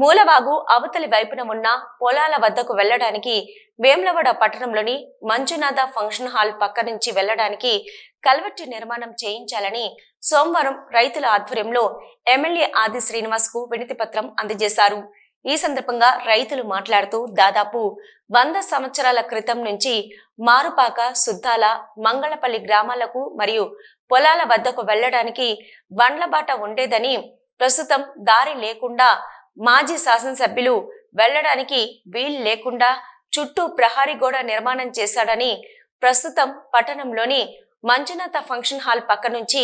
మూలవాగు అవతలి వైపున ఉన్న పొలాల వద్దకు వెళ్ళడానికి వేమ్లవాడ పట్టణంలోని మంజునాథ ఫంక్షన్ హాల్ పక్క నుంచి వెళ్ళడానికి కల్వెట్టు నిర్మాణం చేయించాలని సోమవారం రైతుల ఆధ్వర్యంలో ఎమ్మెల్యే ఆది శ్రీనివాస్కు వినతి పత్రం అందజేశారు. ఈ సందర్భంగా రైతులు మాట్లాడుతూ దాదాపు వంద సంవత్సరాల క్రితం నుంచి మారుపాక సుద్దాల మంగళపల్లి గ్రామాలకు మరియు పొలాల వద్దకు వెళ్ళడానికి బండ్లబాట ఉండేదని ప్రస్తుతం దారి లేకుండా మాజీ శాసనసభ్యులు వెళ్ళడానికి వీలు లేకుండా చుట్టూ ప్రహారీ గోడ నిర్మాణం చేశాడని ప్రస్తుతం పట్టణంలోని మంజునాథ ఫంక్షన్ హాల్ పక్క నుంచి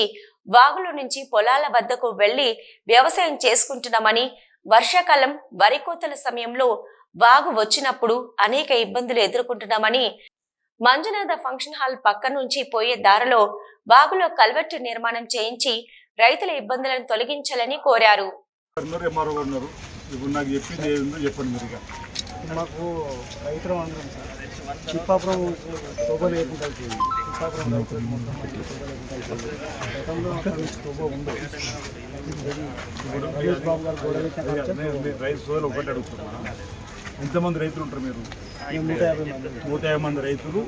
వాగుల నుంచి పొలాల వద్దకు వెళ్ళి వ్యవసాయం చేసుకుంటున్నామని వర్షాకాలం వరి కోతల సమయంలో వాగు వచ్చినప్పుడు అనేక ఇబ్బందులు ఎదుర్కొంటున్నామని మంజునాథ ఫంక్షన్ హాల్ పక్క నుంచి పోయే దారిలో వాగులో కల్వెట్టు నిర్మాణం చేయించి రైతుల ఇబ్బందులను తొలగించాలని కోరారు. ఉన్నారు ఎంఆర్ఓ గారు ఉన్నారు. ఇప్పుడు నాకు చెప్పింది ఏందో చెప్పండి మీరు ఇక. మాకు రైతులం అందరం సార్. చిప్పాపురం టోబో లేకుండా చిప్పాపురం రైతులు మొత్తం గతంలో అక్కడ నుంచి టోబో రమేష్ బాబు గారు నేను రైతు సోదరులు ఒకటి అడుగుతున్నా. ఎంతమంది రైతులు ఉంటారు మీరు? నూట యాభై మంది నూట యాభై మంది రైతులు.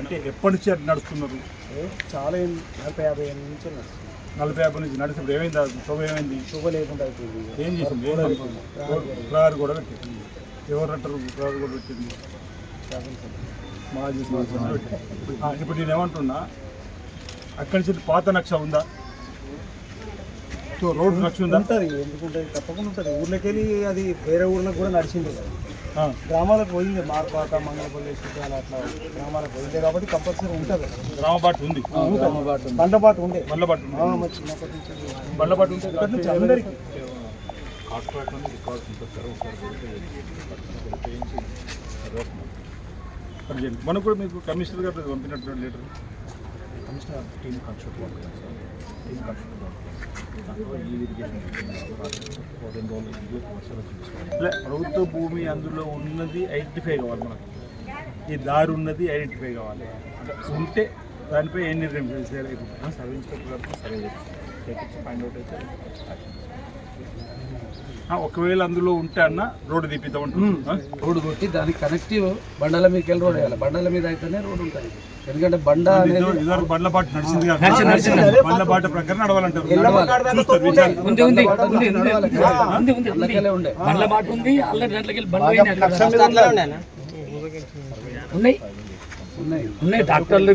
అంటే ఎప్పటి నుంచి నడుస్తున్నారు? చాలా నలభై యాభై ఎనిమిది నుంచి నడుస్తుంది నలభై యాభై నుంచి నడిచినప్పుడు ఏమైంది? శోభ ఏమైంది? టోబో లేకుండా ఏం చేసింది? ప్రహారీ కూడా పెట్టింది. ఎవరు అంటారు? ప్రహారీ కూడా పెట్టింది. మాజీ ఇప్పుడు నేను ఏమంటున్నా? అక్కడి నుంచి పాత నక్ష ఉందా? సో రోడ్డు నక్ష ఉందా? ఉంటుంది. ఎందుకుంటే తప్పకుండా ఉంటుంది. ఊర్లోకి వెళ్ళి అది వేరే ఊర్లకు కూడా నడిచింది. గ్రామాలకు పోయింది మార్పాక మంగళపల్లి సుద్దాల అట్లా గ్రామాలకు పోయింది. కాబట్టి కంపల్సరీ ఉంటుంది. గ్రామబాటు ఉంది. బండబాటు ఉండే. మరి చిన్నప్పటి నుంచి బండ్లబాటు ఉంటే ఇక్కడ నుంచి అందరికీ. మనకు కూడా మీకు కమిషనర్ గారు పంపినటువంటి letter? Team construct work sir. ప్రభుత్వ భూమి అందులో ఉన్నది ఐడెంటిఫై కావాలి మనకు. ఈ దారి ఉన్నది ఐడెంటిఫై కావాలి. ఉంటే దానిపై ఏం నిర్ణయం చేయాలి? సర్వే ఇన్స్పెక్టర్ సర్వే చేస్తారు ఫైండ్ అవుట్ అయితే ఆ, ఒకవేళ అందులో ఉంటే అన్న రోడ్డు తీపిద్దాం అంటున్నాం. రోడ్డు కొట్టి దానికి కనెక్టివ్ బండల మీదకి వెళ్ళి రోడ్ వేయాలి. బండల మీద అయితేనే రోడ్ ఉంటుంది. ఎందుకంటే బండ అనేది బండ్ల బాట నడిచింది బండ్ల బాట ప్రకారం నడవాలంటారు. ఉన్నాయి ఉన్నాయి డాక్టర్లు